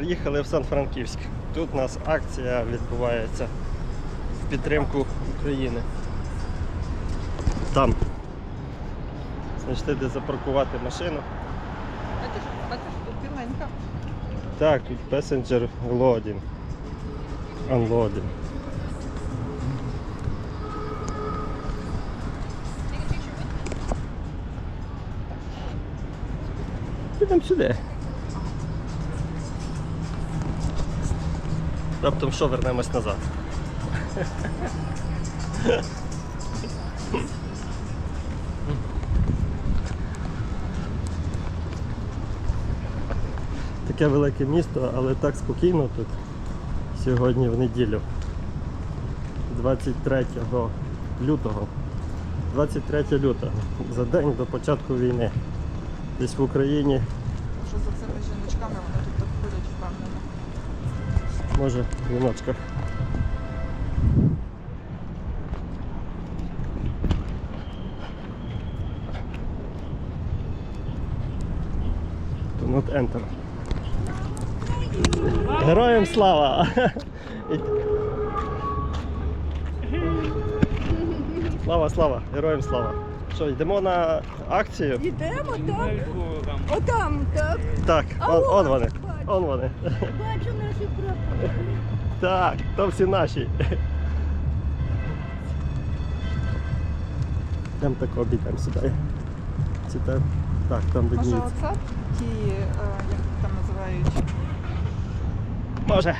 приїхали в Сан-Франківськ. Тут у нас акція відбувається в підтримку України. Там. Знайшли, де запаркувати машину. Бачиш, бачиш, тут біленька. Так, тут Passenger Loading. Unloading. Підемо сюди. Раптом що вернемось назад. Таке велике місто, але так спокійно тут сьогодні в неділю. 23 лютого. 23 лютого. За день до початку війни. Десь в Україні, Що за цими жіночками вони тут так ходять впевнено. Може, в віночках. Do not enter. Героям слава! Слава, слава, героям слава. Що, йдемо на акцію? Ідемо так. Отам, так. Так, А он, он от, вони. Он вони. Бачу наші прапори. Так, то всі наші. Йдемо так обійдемо сюди. Ці та- Так, там Може видніється. оце ті, е, як їх там називають, Може.